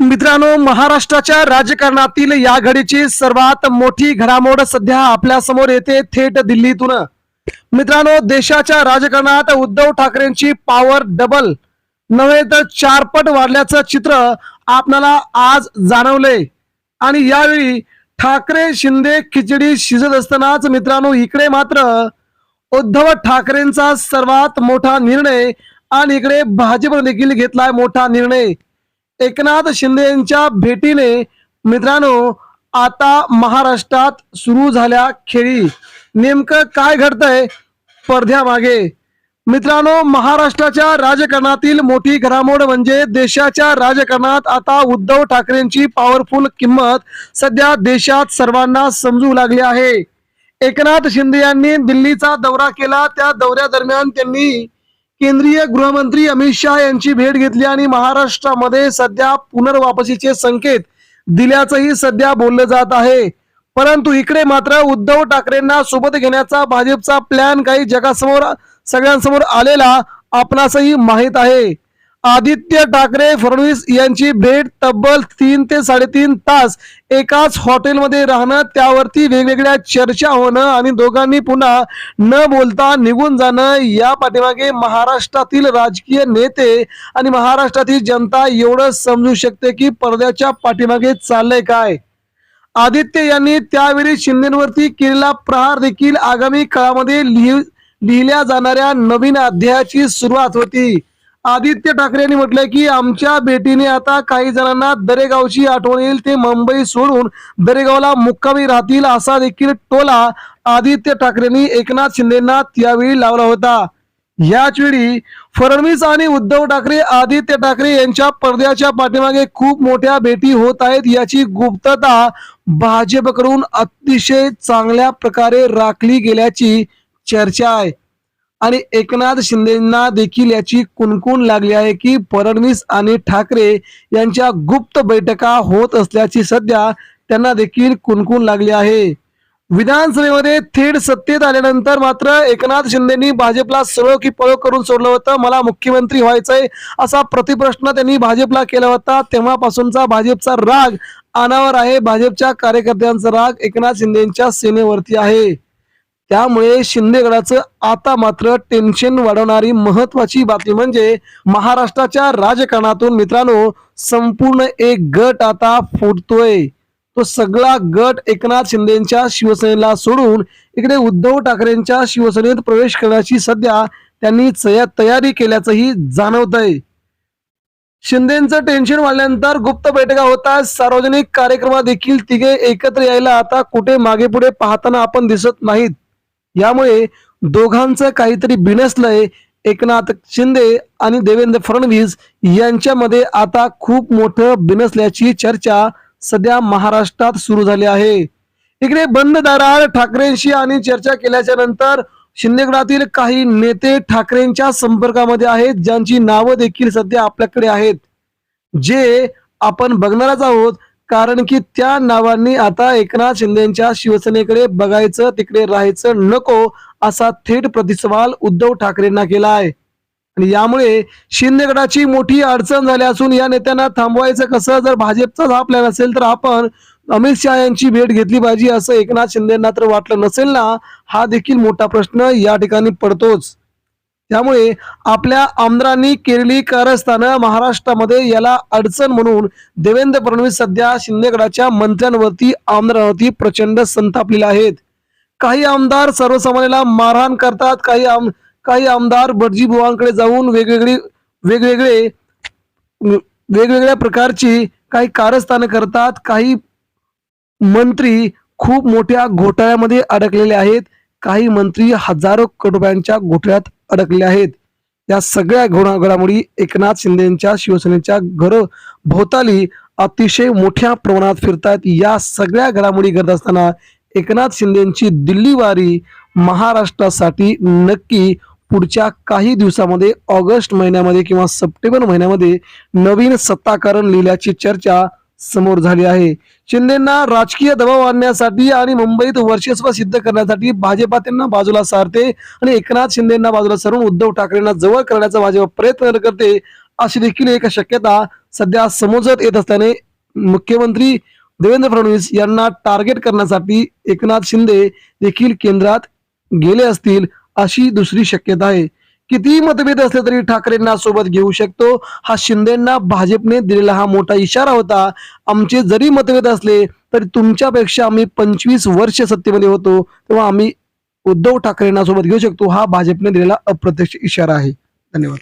मित्रांनो महाराष्ट्राच्या राजकारणातील या घडीची सर्वात मोठी घडामोड सध्या आपल्यासमोर येते थेट दिल्लीतून. मित्रांनो देशाच्या राजकारणात उद्धव ठाकरेंची पॉवर डबल नव्हे तर चारपट वाढल्याचं चित्र आपल्याला आज जाणवलंय आणि यावेळी ठाकरे शिंदे खिचडी शिजत असतानाच मित्रांनो इकडे मात्र उद्धव ठाकरेंचा सर्वात मोठा निर्णय आणि इकडे भाजपने देखील घेतलाय मोठा निर्णय. एकनाथ शिंदे यांच्या भेटीने मित्रांनो आता महाराष्ट्रात सुरू झाल्या खेळी. नेमकं काय घडतंय? पडद्यामागे मित्रांनो महाराष्ट्राच्या राजकारणातील मोठी घडामोड म्हणजे देशाच्या राजकारणात आता उद्धव ठाकरेंची पॉवरफुल किंमत सध्या देशात सर्वांना समजू लागली आहे. एकनाथ शिंदे यांनी दिल्लीचा दौरा केला. त्या दौऱ्यादरम्यान त्यांनी केंद्रीय गृहमंत्री अमित शहा यांची भेट घेतली आणि महाराष्ट्रामध्ये सध्या पुनर्वापसीचे संकेत दिल्याचंही सध्या बोललं जात आहे. परंतु इकडे मात्र उद्धव ठाकरेंना सोबत घेण्याचा भाजपचा प्लॅन काही जगासमोर सगळ्यांसमोर आलेला आपणासही माहीत आहे. आदित्य ठाकरे फडणवीस यांची भेट तब्बल तीन ते साडेतीन तास एकाच हॉटेलमध्ये राहणं त्यावरती वेगवेगळ्या चर्चा होणं आणि दोघांनी पुन्हा न बोलता निघून जाणं या पाठीमागे महाराष्ट्रातील राजकीय नेते आणि महाराष्ट्रातील जनता एवढं समजू शकते की पडद्याच्या पाठीमागे चाललंय काय. आदित्य यांनी त्यावेळी शिंदेवरती केलेला प्रहार देखील आगामी काळामध्ये लिहि लिहिल्या जाणाऱ्या नवीन अध्यायाची सुरुवात होती. आदित्य ठाकरे यांनी म्हटलंय की आमच्या भेटीने आता काही जणांना दरेगावची आठवण येईल ते मुंबई सोडून दरेगावला मुक्कामी राहतील असा देखील टोला आदित्य ठाकरेंनी एकनाथ शिंदेना त्यावेळी लावला होता. याच वेळी फडणवीस आणि उद्धव ठाकरे आदित्य ठाकरे यांच्या पडद्याच्या पाठीमागे खूप मोठ्या भेटी होत आहेत. याची गुप्तता भाजपकडून अतिशय चांगल्या प्रकारे राखली गेल्याची चर्चा आहे. आणि एकनाथ शिंदेना देखील याची कुणकुण लागली आहे की फडणवीस आणि ठाकरे यांच्या गुप्त बैठका होत असल्याची सध्या त्यांना देखील कुणकुण लागली आहे. विधानसभेमध्ये थेट सत्तेत आल्यानंतर मात्र एकनाथ शिंदेनी भाजपला सरळ की पळो करून सोडलं होतं. मला मुख्यमंत्री व्हायचंय असा प्रतिप्रश्न त्यांनी भाजपला केला होता. तेव्हापासूनचा भाजपचा राग अनावर आहे. भाजपच्या कार्यकर्त्यांचा राग एकनाथ शिंदेच्या सेनेवरती आहे. त्यामुळे शिंदेगडाचं आता मात्र टेन्शन वाढवणारी महत्वाची बातमी म्हणजे महाराष्ट्राच्या राजकारणातून मित्रांनो संपूर्ण एक गट आता फुटतोय तो सगळा गट एकनाथ शिंदेच्या शिवसेनेला सोडून इकडे उद्धव ठाकरेंच्या शिवसेनेत प्रवेश करण्याची सध्या त्यांनी चया- तयारी केल्याचंही जाणवतंय. शिंदेचं टेन्शन वाढल्यानंतर गुप्त बैठका होतात सार्वजनिक कार्यक्रमात देखील तिघे एकत्र यायला आता कुठे मागे पुढे पाहताना आपण दिसत नाहीत. यामुळे दोघांचं काहीतरी बिनसलंय एकनाथ शिंदे आणि देवेंद्र फडणवीस यांच्यामध्ये आता खूप मोठं बिनसल्याची चर्चा सध्या महाराष्ट्रात सुरू झाली आहे. इकडे बंद दाराळ ठाकरेंशी आणि चर्चा केल्याच्यानंतर शिंदेगडातील काही नेते ठाकरेंच्या संपर्कामध्ये आहेत ज्यांची नावं देखील सध्या आपल्याकडे आहेत. जे आपण बघणारच आहोत कारण की त्या नावांनी आता एकनाथ शिंदेच्या शिवसेनेकडे बघायचं तिकडे राहायचं नको असा थेट प्रतिसवाल उद्धव ठाकरेंना केला आहे. आणि यामुळे शिंदेगडाची मोठी अडचण झाली असून या नेत्यांना थांबवायचं कसं? जर भाजपचाच हा प्लॅन असेल तर आपण अमित शहा यांची भेट घेतली पाहिजे असं एकनाथ शिंदेना तर वाटलं नसेल ना? हा देखील मोठा प्रश्न या ठिकाणी पडतोच. त्यामुळे आपल्या आमदारांनी केलेली कारस्थानं महाराष्ट्रामध्ये याला अडचण म्हणून देवेंद्र फडणवीस सध्या शिंदेगडाच्या मंत्र्यांवरती आमदारांवरती प्रचंड संतापलेले आहेत. काही आमदार सर्वसामान्याला मारहाण करतात काही आम काही आमदार भटजीबुवांकडे जाऊन वेगवेगळी वेगवेगळे वेगवेगळ्या प्रकारची काही कारस्थानं करतात. काही मंत्री खूप मोठ्या घोटाळ्यामध्ये अडकलेले आहेत. काही मंत्री हजारो कोटी रुपयांच्या घोटाळ्यात अडकले आहेत. या सगळ्या घोडा घडामोडी एकनाथ शिंदेच्या शिवसेनेच्या घर भोवताली अतिशय मोठ्या प्रमाणात फिरतायत. या सगळ्या घडामोडी करत असताना एकनाथ शिंदेची दिल्ली वारी महाराष्ट्रासाठी नक्की पुढच्या काही दिवसामध्ये ऑगस्ट महिन्यामध्ये किंवा सप्टेंबर महिन्यामध्ये नवीन सत्ताकारण लिहिल्याची चर्चा समोर झाली आहे. शिंदेना राजकीय दबाव आणण्यासाठी आणि मुंबईत वर्चस्व सिद्ध करण्यासाठी भाजपा त्यांना बाजूला सारते आणि एकनाथ शिंदेना बाजूला सारून उद्धव ठाकरेंना जवळ करण्याचा भाजप प्रयत्न करते अशी देखील एक शक्यता सध्या समोजत येत असल्याने मुख्यमंत्री देवेंद्र फडणवीस यांना टार्गेट करण्यासाठी एकनाथ शिंदे देखील केंद्रात गेले असतील अशी दुसरी शक्यता आहे. कितीही मतभेद असले तरी ठाकरेंना सोबत घेऊ शकतो. हा शिंदेना भाजपने दिलेला हा मोठा इशारा होता. आमचे जरी मतभेद असले तरी तुमच्यापेक्षा आम्ही पंचवीस वर्ष सत्तेमध्ये होतो. तेव्हा आम्ही उद्धव ठाकरेंना सोबत घेऊ शकतो. हा भाजपने दिलेला अप्रत्यक्ष इशारा आहे. धन्यवाद.